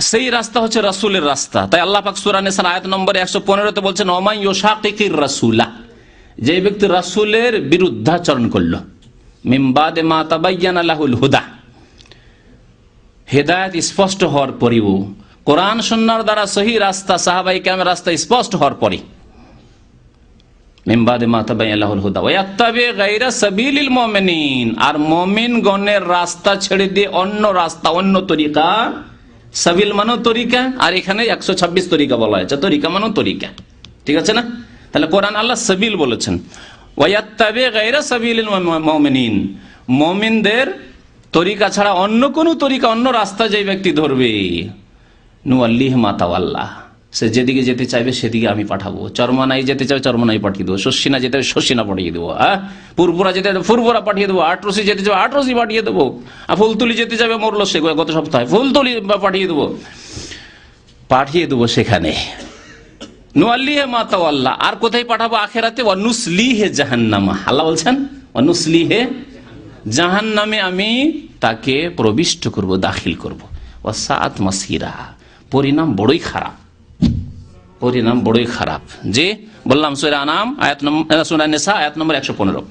সেই রাস্তা হচ্ছে রাসুলের রাস্তা। তাই আল্লাহ পাক সুরা নেসার আয়াত নম্বর একশো পনেরোতে বলছেন ওমাই ইয়োশাকির রাসুলা। যে ব্যক্তি রাসুলের বিরুদ্ধাচরণ করল। মিমবাদে মা তাবাইয়ান হুদা। হেদায়ত স্পষ্ট হওয়ার পরেও, কোরআন সন্ন্যার দ্বারা সহি রাস্তা, সাহাবাই ক্যামের রাস্তা স্পষ্ট হওয়ার পরে আর মুমিন গণের রাস্তা ছেড়ে দিয়ে অন্য রাস্তা, অন্য তরিকা সাবিল মানো তরিকা, আর এখানে একশো ছাব্বিশ তরিকা বলা হয়েছে। তরিকা মানো তরিকা। ঠিক আছে না? তাহলে কোরআন আল্লাহ সাবিল বলেছেন। ওয়াত্তাবে গাইরা সাবিল মমিনিন। মমিনদের তরিকা ছাড়া অন্য কোনো তরিকা, অন্য রাস্তা যে ব্যক্তি ধরবে। নুয়াল্লিহ মাতাওয়াল্লাহ সে যেদিকে যেতে চাইবে, সেদিকে আমি পাঠাবো। চরমানাই যেতে চাইবে, চরমানাই পাঠিয়ে দেবো। শস্যিনা যেতে শস্যিনা পাঠিয়ে দেবো হ্যাঁ? পুরপুরা যেতে হবে ফুরপুরা পাঠিয়ে দেবো, আটরসি যেতে চাইবে, আটরসি পাঠিয়ে দেবো। আর ফুলতুলি যেতে যাবে মরলো সে গত সপ্তাহে। ফুলতুলি পাঠিয়ে দেবো। পাঠিয়ে দেবো সেখানে। নুয়াল্লিহে মাতাওয়াল্লাহ আর কোথায় পাঠাবো? আখেরাতে। অনুসলিহে জাহান্নামা। আল্লাহ বলছেন অনুসলিহে জাহান নামে আমি তাকে প্রবিষ্ট করব, দাখিল করব। ও সাত মাসিরা। পরিণাম বড়ই খারাপ। পরিণাম বড়ই খারাপ। যে বললাম সুরা নাম, আয়াত নম্বর সুরা নেশা আয়াত নম্বর একশো পনেরো।